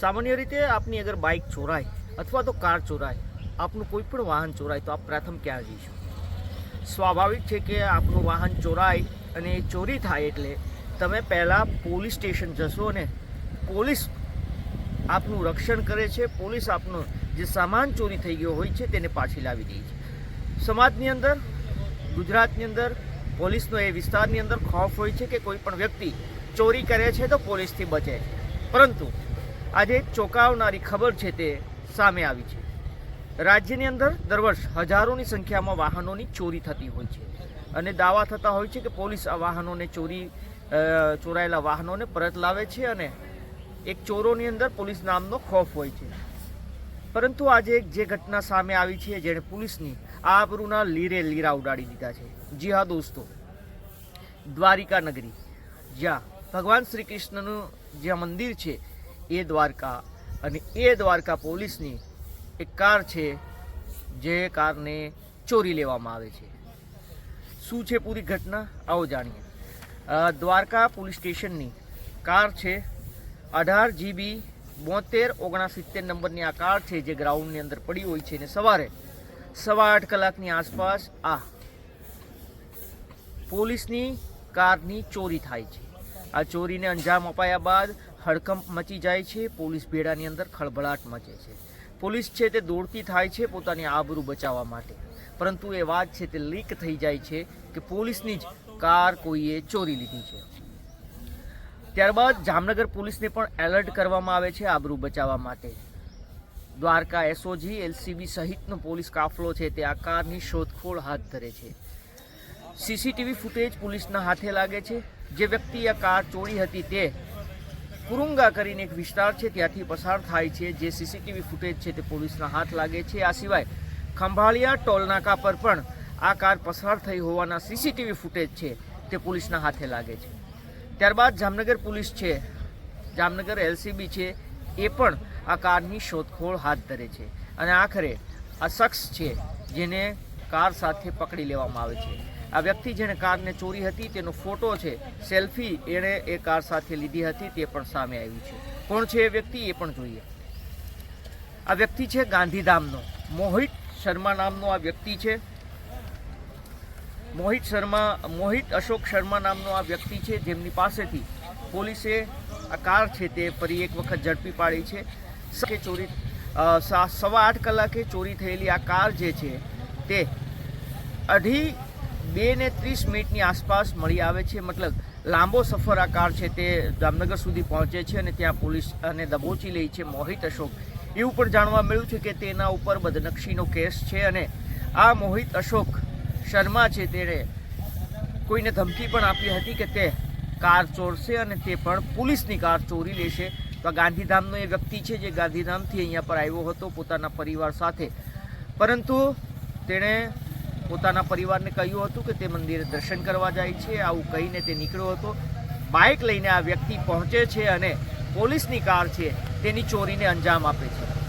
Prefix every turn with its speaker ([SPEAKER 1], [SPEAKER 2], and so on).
[SPEAKER 1] સામાન્ય રીતે આપની અગર બાઇક ચોરાય અથવા તો કાર ચોરાય, આપનું કોઈ પણ વાહન ચોરાય, તો આપ પ્રથમ ક્યાં જઈશું? સ્વાભાવિક છે કે આપનું વાહન ચોરાય અને ચોરી થાય એટલે તમે પહેલાં પોલીસ સ્ટેશન જશો અને પોલીસ આપનું રક્ષણ કરે છે, પોલીસ આપનો જે સામાન ચોરી થઈ ગયો હોય છે તેને પાછી લાવી દે છે. સમાજની અંદર, ગુજરાતની અંદર, પોલીસનો એ વિસ્તારની અંદર ખોફ હોય છે કે કોઈ પણ વ્યક્તિ ચોરી કરે છે તો પોલીસથી બચે છે. પરંતુ આજે ચોંકાવનારી ખબર છે તે સામે આવી છે. રાજ્યની અંદર દર વર્ષ હજારોની સંખ્યામાં વાહનોની ચોરી થતી હોય છે. અને દાવા થતા હોય છે કે પોલીસ આ વાહનોને ચોરી ચોરાયેલા વાહનોને પરત લાવે છે અને એક ચોરોની અંદર પોલીસ નામનો ખોફ હોય છે. પરંતુ આજે એક જે ઘટના સામે આવી છે જેણે પોલીસની આબરૂના લીરે લીરા ઉડાડી દીધા છે. જી હા દોસ્તો દ્વારિકા નગરી જ્યાં ભગવાન શ્રી કૃષ્ણનું જ્યાં મંદિર છે એ દ્વારકા અને એ દ્વારકા પોલીસની એક કાર છે, જે કારને ચોરી લેવામાં આવે છે. શું છે પૂરી ઘટના? આવો જાણીએ. દ્વારકા પોલીસ સ્ટેશનની કાર છે, અઢાર જીબી બોતેર ઓગણસિત્તેર નંબરની આ કાર છે, જે ગ્રાઉન્ડની અંદર પડી હોય છે અને સવારે સવા આઠ કલાકની આસપાસ આ પોલીસની કારની ચોરી થાય છે. આ ચોરીને અંજામ અપાયા બાદ હડકંપ મચી જાય છે, પોલીસ ભેડાની અંદર ખળભળાટ મચે છે. પોલીસ છે તે દોડતી થાય છે પોતાની આબરૂ બચાવવા માટે. પરંતુ એ વાત છે તે લીક થઈ જાય છે કે પોલીસની જ કાર કોઈએ ચોરી લીધી છે. ત્યારબાદ જામનગર પોલીસને પણ એલર્ટ કરવામાં આવે છે આબરૂ બચાવવા માટે. દ્વારકા એસઓજી, એલસીબી સહિતનો પોલીસ કાફલો છે તે આ કારની શોધખોળ હાથ ધરે છે. સીસીટીવી ફૂટેજ પોલીસના હાથે લાગે છે. જે વ્યક્તિ આ કાર ચોરી હતી તે કુરુંગા કરીને એક વિસ્તાર છે, ત્યાંથી પસાર થાય છે. જે સીસીટીવી ફૂટેજ છે તે પોલીસના હાથ લાગે છે. આ સિવાય ખંભાળિયા, ટોલનાકા પર પણ આ કાર પસાર થઈ હોવાના સીસીટીવી ફૂટેજ છે તે પોલીસના હાથે લાગે છે. ત્યારબાદ જામનગર પોલીસ છે, જામનગર એલસીબી છે, એ પણ આ કારની શોધખોળ હાથ ધરે છે. અને આખરે આ શખ્સ છે જેને કાર સાથે પકડી લેવામાં આવે છે. આ વ્યક્તિ જેણે કારને ચોરી હતી, તેનો ફોટો છે, સેલ્ફી એણે એ કાર સાથે લીધી હતી, તે પણ સામે આવ્યું છે. કોણ છે એ વ્યક્તિ એ પણ જોઈએ. આ વ્યક્તિ છે ગાંધીધામનો મોહિત શર્મા નામનો આ વ્યક્તિ છે. મોહિત શર્મા, મોહિત અશોક શર્મા નામનો આ વ્યક્તિ છે, જેમની પાસેથી પોલીસે આ કાર છે તે ફરી એક વખત ઝડપી પાડી છે. કે ચોરી સવા આઠ કલાકે ચોરી થયેલી આ કાર જે છે તે અઢી બે ને ત્રીસ મિનિટની આસપાસ મળી આવે છે. મતલબ લાંબો સફર આ કાર છે તે જામનગર સુધી પહોંચે છે અને ત્યાં પોલીસ અને દબોચી લે છે મોહિત અશોક. એવું પણ જાણવા મળ્યું છે કે તેના ઉપર બદનક્ષીનો કેસ છે અને આ મોહિત અશોક શર્મા છે તેણે કોઈને ધમકી પણ આપી હતી કે તે કાર ચોરશે અને તે પણ પોલીસની કાર ચોરી લેશે. તો આ ગાંધીધામનો એ વ્યક્તિ છે જે ગાંધીધામથી અહીંયા પર આવ્યો હતો પોતાના પરિવાર સાથે. પરંતુ તેણે પોતાના પરિવારને કહ્યું હતું કે તે મંદિરે દર્શન કરવા જાય છે, આવું કહીને તે નીકળ્યો હતો. બાઇક લઈને આ વ્યક્તિ પહોંચે છે અને પોલીસની કાર છે, તેની ચોરીને અંજામ આપે છે.